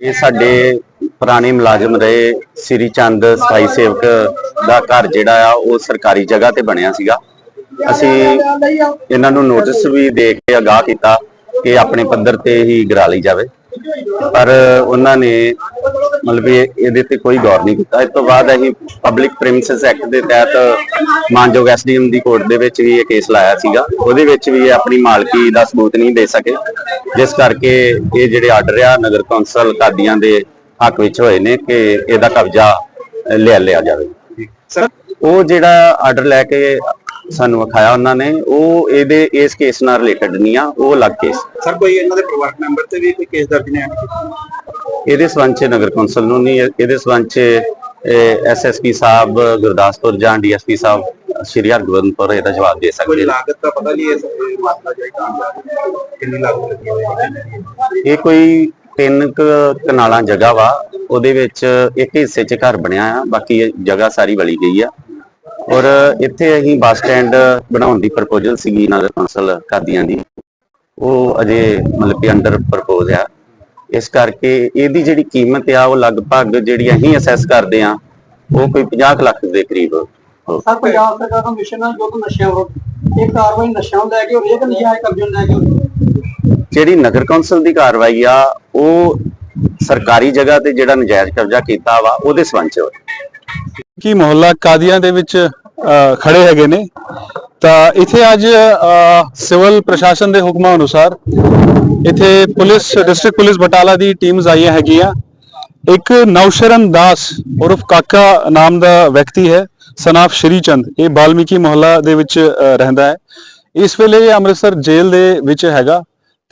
ਇਹ ਸਾਡੇ ਪੁਰਾਣੇ ਮੁਲਾਜ਼ਮ ਰਹੇ, ਸ੍ਰੀ ਚੰਦ ਸਫ਼ਾਈ ਸੇਵਕ ਦਾ ਘਰ ਜਿਹੜਾ ਆ, ਉਹ ਸਰਕਾਰੀ ਜਗ੍ਹਾ ਤੇ ਬਣਿਆ ਸੀਗਾ। ਅਸੀਂ ਇਹਨਾਂ ਨੂੰ ਨੋਟਿਸ ਵੀ ਦੇ ਕੇ ਅਗਾਹ ਕੀਤਾ ਕਿ ਆਪਣੇ ਪੱਧਰ ਤੇ ਹੀ ਗਰਾ ਲਈ ਜਾਵੇ। ਪਰ ਉਹਨਾਂ ਨੇ ਮਤਲਬ ਇਹਦੇ ਤੇ ਕੋਈ ਗੌਰ ਨਹੀਂ ਕੀਤਾ। ਇਸ ਤੋਂ ਬਾਅਦ ਅਸੀਂ ਪਬਲਿਕ ਪ੍ਰੀਮਿਸਿਸ ਐਕਟ ਦੇ ਤਹਿਤ ਮਾਨਯੋਗ ਐਸਡੀਐਮ ਦੀ ਕੋਰਟ ਦੇ ਵਿੱਚ ਵੀ ਇਹ ਕੇਸ ਲਾਇਆ ਸੀਗਾ। ਉਹਦੇ ਵਿੱਚ ਵੀ ਇਹ ਆਪਣੀ ਮਾਲਕੀ ਦਾ ਸਬੂਤ ਨਹੀਂ ਦੇ ਸਕੇ। ਜਿਸ ਕਰਕੇ ਇਹ ਜਿਹੜੇ ਆਰਡਰ ਆ ਨਗਰ ਕੌਂਸਲ ਕਾਦੀਆਂ ਦੇ ਹੱਕ ਵਿੱਚ ਹੋਏ ਨੇ ਕਿ ਇਹਦਾ ਕਬਜ਼ਾ ਲਿਆ ਲਿਆ ਜਾਵੇ। ਉਹ ਜਿਹੜਾ ਆਰਡਰ ਲੈ ਕੇ ਸਾਨੂੰ ਵਿਖਾਇਆ ਉਹਨਾਂ ਨੇ ਉਹ ਇਹਦੇ ਇਸ ਕੇਸ ਨਾਲ ਰਿਲੇਟਡ ਨਹੀਂ ਆ ਉਹ ਅਲੱਗ ਕੇਸ। ਸਰ ਕੋਈ ਇਹਨਾਂ ਦੇ ਪਰਿਵਾਰਕ ਮੈਂਬਰ ਤੇ ਵੀ ਕੋਈ ਕੇਸ ਦਰਜ ਨਹੀਂ ਹੈ ਇਹਦੇ ਸਬੰਧ ਚ ਨਗਰ ਕੌਂਸਲ ਨੂੰ ਨਹੀਂ ਇਹਦੇ ਸਬੰਧ ਚ ਐਸਐਸਪੀ ਸਾਹਿਬ ਗੁਰਦਾਸਪੁਰ ਜਾਂ ਡੀਐਸਪੀ ਸਾਹਿਬ ਸ਼੍ਰੀ ਹਰਗੋਬਿੰਦਪੁਰ ਇਹਦਾ ਜਵਾਬ ਦੇ ਸਕਦੇ ਨੇ। ਲਾਗਤ ਦਾ ਪਤਾ ਨਹੀਂ ਇਸ ਕਿੰਨੀ ਲਾਗਤ ਲੱਗੀ ਹੋਈ ਹੈ ਇਹ ਕੋਈ ਤਿੰਨ ਕੁ ਕਨਾਲਾਂ ਜਗ੍ਹਾ ਵਾ ਉਹਦੇ ਵਿੱਚ ਇੱਕ ਹਿੱਸੇ 'ਚ ਘਰ ਬਣਿਆ ਆ ਬਾਕੀ ਜਗ੍ਹਾ ਸਾਰੀ ਵਲੀ ਗਈ ਆ। ਔਰ ਇੱਥੇ ਅਸੀਂ ਬੱਸ ਸਟੈਂਡ ਬਣਾਉਣ ਦੀ ਪ੍ਰਪੋਜ਼ਲ ਸੀਗੀ ਨਗਰ ਕੌਂਸਲ ਕਾਦੀਆਂ ਦੀ। ਉਹ ਅਜੇ ਮਤਲਬ ਕਿ ਅੰਡਰ ਪ੍ਰਪੋਜ਼ ਆ। ਇਸ ਕਰਕੇ ਇਹਦੀ ਜਿਹੜੀ ਕੀਮਤ ਆ ਉਹ ਲਗਭਗ ਜਿਹੜੀ ਅਸੀਂ ਅਸੈਸ ਕਰਦੇ ਆ ਉਹ ਕੋਈ 50 ਕੁ ਲੱਖ ਦੇ ਕਰੀਬ ਹੋ- ਸਰ ਪੰਜਾਬ ਸਰਕਾਰ ਦਾ ਮਿਸ਼ਨ ਹੈ ਜੋ ਕਿ ਨਸ਼ਿਆਂ ਵਿਰੁੱਧ ਇਹ ਕਾਰਵਾਈ ਨਸ਼ਿਆਂ ਨੂੰ ਲੈ ਕੇ ਹੋ ਰਹੀ ਹੈ ਕਿ ਨਜਾਇਜ਼ ਕਬਜ਼ੇ ਨੂੰ ਲੈ ਕੇ ਹੋ ਰਹੀ ਹੈ? ਜਿਹੜੀ ਨਗਰ ਕੌਂਸਲ ਦੀ ਕਾਰਵਾਈ ਆ ਉਹ ਸਰਕਾਰੀ ਜਗ੍ਹਾ ਤੇ ਜਿਹੜਾ ਨਜਾਇਜ਼ ਕਬਜ਼ਾ ਕੀਤਾ ਵਾ ਉਹਦੇ ਸਬੰਧ ਚ ਕੀ ਮੁਹੱਲਾ ਕਾਦੀਆਂ ਦੇ ਵਿੱਚ ਖੜੇ ਹੈਗੇ ਨੇ? ਤਾਂ ਇੱਥੇ ਅੱਜ ਸਿਵਲ ਪ੍ਰਸ਼ਾਸਨ ਦੇ ਹੁਕਮਾਂ ਅਨੁਸਾਰ ਇੱਥੇ ਪੁਲਿਸ, ਡਿਸਟ੍ਰਿਕਟ ਪੁਲਿਸ ਬਟਾਲਾ ਦੀ ਟੀਮਸ ਆਈਆਂ ਹੈਗੀਆਂ। ਇੱਕ ਨੌਸ਼ਰਨ ਦਾਸ ਉਰਫ ਕਾਕਾ ਨਾਮ ਦਾ ਵਿਅਕਤੀ ਹੈ, ਸਨਾਫ ਸ਼੍ਰੀਚੰਦ। ਇਹ ਬਾਲਮੀਕੀ ਮੁਹੱਲਾ ਦੇ ਵਿੱਚ ਰਹਿੰਦਾ ਹੈ। ਇਸ ਵੇਲੇ ਅੰਮ੍ਰਿਤਸਰ ਜੇਲ੍ਹ ਦੇ ਵਿੱਚ ਹੈਗਾ।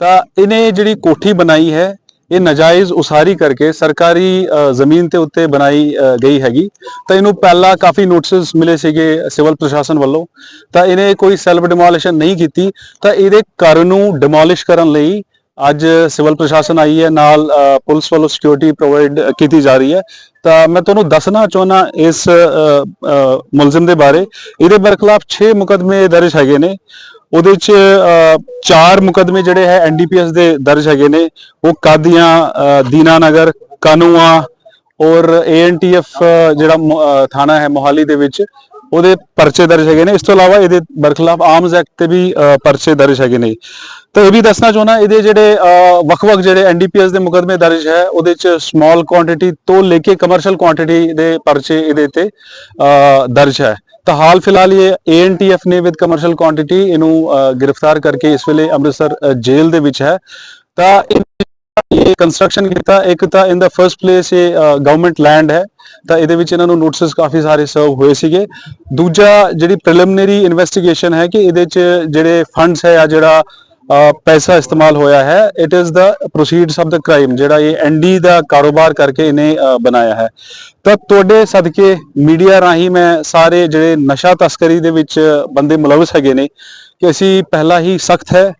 ਤਾਂ ਇਹਨੇ ਜਿਹੜੀ ਕੋਠੀ ਬਣਾਈ ਹੈ ਇਹ ਨਜਾਇਜ਼ ਉਸਾਰੀ ਕਰਕੇ ਸਰਕਾਰੀ ਜ਼ਮੀਨ ਤੇ ਉੱਤੇ ਬਣਾਈ ਗਈ ਹੈਗੀ। ਤਾਂ ਇਹਨੂੰ ਪਹਿਲਾਂ ਕਾਫੀ ਨੋਟਿਸਸ ਮਿਲੇ ਸੀਗੇ ਸਿਵਲ ਪ੍ਰਸ਼ਾਸਨ ਵੱਲੋਂ। ਤਾਂ ਇਹਨੇ ਕੋਈ ਸੈਲਫ ਡਿਮੋਲਿਸ਼ਨ ਨਹੀਂ ਕੀਤੀ। ਤਾਂ ਇਹਦੇ ਘਰ ਨੂੰ ਡਿਮੋਲਿਸ਼ ਕਰਨ ਲਈ ਅੱਜ ਸਿਵਲ ਪ੍ਰਸ਼ਾਸਨ ਆਈ ਹੈ, ਨਾਲ ਪੁਲਿਸ ਵੱਲੋਂ ਸਿਕਿਉਰਿਟੀ ਪ੍ਰੋਵਾਈਡ ਕੀਤੀ ਜਾ ਰਹੀ ਹੈ। ਤਾਂ ਮੈਂ ਤੁਹਾਨੂੰ ਦੱਸਣਾ ਚਾਹੁੰਦਾ ਇਸ ਮੁਲਜ਼ਮ ਦੇ ਬਾਰੇ। ਇਹਦੇ ਬਰਖਲਾਫ 6 ਮੁਕਦਮੇ ਦਰਜ ਹੈਗੇ ਨੇ। ਉਹਦੇ ਚ ਚਾਰ ਮੁਕਦਮੇ ਜਿਹੜੇ ਹੈ ਐਨਡੀਪੀਐਸ ਦੇ ਦਰਜ ਹੈਗੇ ਨੇ। ਉਹ ਕਾਦੀਆਂ ਅ, ਦੀਨਾਨਗਰ ਕਾਨੂੰਆ ਔਰ ਏਐਨਟੀਐਫ ਜਿਹੜਾ ਮੁ- ਅ, ਥਾਣਾ ਹੈ ਮੋਹਾਲੀ ਦੇ ਵਿੱਚ ਉਹਦੇ ਪਰਚੇ ਦਰਜ ਹੈਗੇ ਨੇ। ਇਸ ਤੋਂ ਇਲਾਵਾ ਇਹਦੇ ਬਰਖਲਾਫ ਆਰਮਸ ਐਕਟ ਤੇ ਵੀ ਪਰਚੇ ਦਰਜ ਹੈਗੇ ਨੇ। ਤਾਂ ਇਹ ਵੀ ਦੱਸਣਾ ਚਾਹੁੰਦਾ ਇਹਦੇ ਜਿਹੜੇ ਵੱਖ-ਵੱਖ ਜਿਹੜੇ ਐਨਡੀਪੀਐਸ ਦੇ ਮੁਕਦਮੇ ਦਰਜ ਹੈ ਉਹਦੇ ਚ ਸਮਾਲ ਕੁਆਂਟੀਟੀ ਤੋਂ ਲੈ ਕੇ ਕਮਰਸ਼ੀਅਲ ਕੁਆਂਟੀਟੀ ਦੇ ਪਰਚੇ ਇਹਦੇ ਤੇ ਦਰਜ ਹੈ। ਤਾਂ ਹਾਲ ਫਿਲਹਾਲ ਇਹ ਏਐਨਟੀਐਫ ਨੇ ਵਿਦ ਕਮਰਸ਼ੀਅਲ ਕੁਆਂਟੀਟੀ ਇਹਨੂੰ ਗ੍ਰਿਫਤਾਰ ਕਰਕੇ ਇਸ ਵੇਲੇ ਅੰਮ੍ਰਿਤਸਰ ਜੇਲ੍ਹ ਦੇ ਵਿੱਚ ਹੈ। ਤਾਂ ਇਹ ਕੰਸਟਰਕਸ਼ਨ ਕੀਤਾ, ਇੱਕ ਤਾਂ ਇਨ ਦਾ ਫਰਸਟ ਪਲੇਸ ਇਹ ਗਵਰਨਮੈਂਟ ਲੈਂਡ ਹੈ। ਤਾਂ ਇਹਦੇ ਵਿੱਚ ਇਹਨਾਂ ਨੂੰ ਨੋਟਿਸਸ ਕਾਫੀ ਸਾਰੇ ਸਰਵ ਹੋਏ ਸੀਗੇ। ਦੂਜਾ ਜਿਹੜੀ ਪ੍ਰੀਲਿਮਿਨਰੀ ਇਨਵੈਸਟੀਗੇਸ਼ਨ ਹੈ ਕਿ ਇਹਦੇ ਚ ਜਿਹੜੇ ਫੰਡਸ ਹੈ ਜਾਂ ਜਿਹੜਾ ਪੈਸਾ ਇਸਤੇਮਾਲ ਹੋਇਆ ਹੈ। It is the proceeds of the crime ਜਿਹੜਾ ਇਹ ਐਨਡੀ ਦਾ ਕਾਰੋਬਾਰ ਕਰਕੇ ਇਹਨੇ ਬਣਾਇਆ ਹੈ। ਤਾਂ ਤੁਹਾਡੇ ਸਦਕੇ ਮੀਡੀਆ ਰਾਹੀਂ ਮੈਂ ਸਾਰੇ ਜਿਹੜੇ ਨਸ਼ਾ ਤਸਕਰੀ ਦੇ ਵਿੱਚ ਬੰਦੇ ਮੁਲਵਸ ਹੈਗੇ ਨੇ, ਕਿ ਅਸੀਂ ਪਹਿਲਾਂ ਹੀ ਸਖਤ ਹੈ,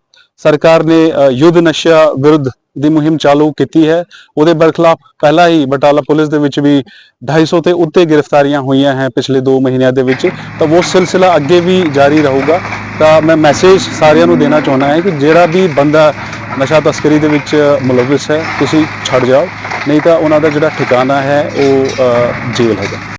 ਸਰਕਾਰ ਨੇ ਯੁੱਧ ਨਸ਼ਾ ਵਿਰੁੱਧ ਦੀ ਮੁਹਿੰਮ ਚਾਲੂ ਕੀਤੀ ਹੈ। ਉਹਦੇ ਬਰਖਲਾਫ ਪਹਿਲਾਂ ਹੀ ਬਟਾਲਾ ਪੁਲਿਸ ਦੇ ਵਿੱਚ ਵੀ 250 ਤੇ ਉੱਤੇ ਗ੍ਰਿਫਤਾਰੀਆਂ ਹੋਈਆਂ ਹੈ ਪਿਛਲੇ 2 ਮਹੀਨਿਆਂ ਦੇ ਵਿੱਚ। ਤਾਂ ਉਹ ਸਿਲਸਿਲਾ ਅੱਗੇ ਵੀ ਜਾਰੀ ਰਹੂਗਾ। ਤਾਂ ਮੈਂ ਮੈਸੇਜ ਸਾਰਿਆਂ ਨੂੰ ਦੇਣਾ ਚਾਹੁੰਦਾ ਹਾਂ ਕਿ ਜਿਹੜਾ ਵੀ ਬੰਦਾ ਨਸ਼ਾ ਤਸਕਰੀ ਦੇ ਵਿੱਚ ਮੁਲਵਿਸ ਹੈ, ਤੁਸੀਂ ਛੱਡ ਜਾਓ, ਨਹੀਂ ਤਾਂ ਉਹਨਾਂ ਦਾ ਜਿਹੜਾ ਠਿਕਾਣਾ ਹੈ, ਉਹ ਜੇਲ੍ਹ ਹੈਗਾ।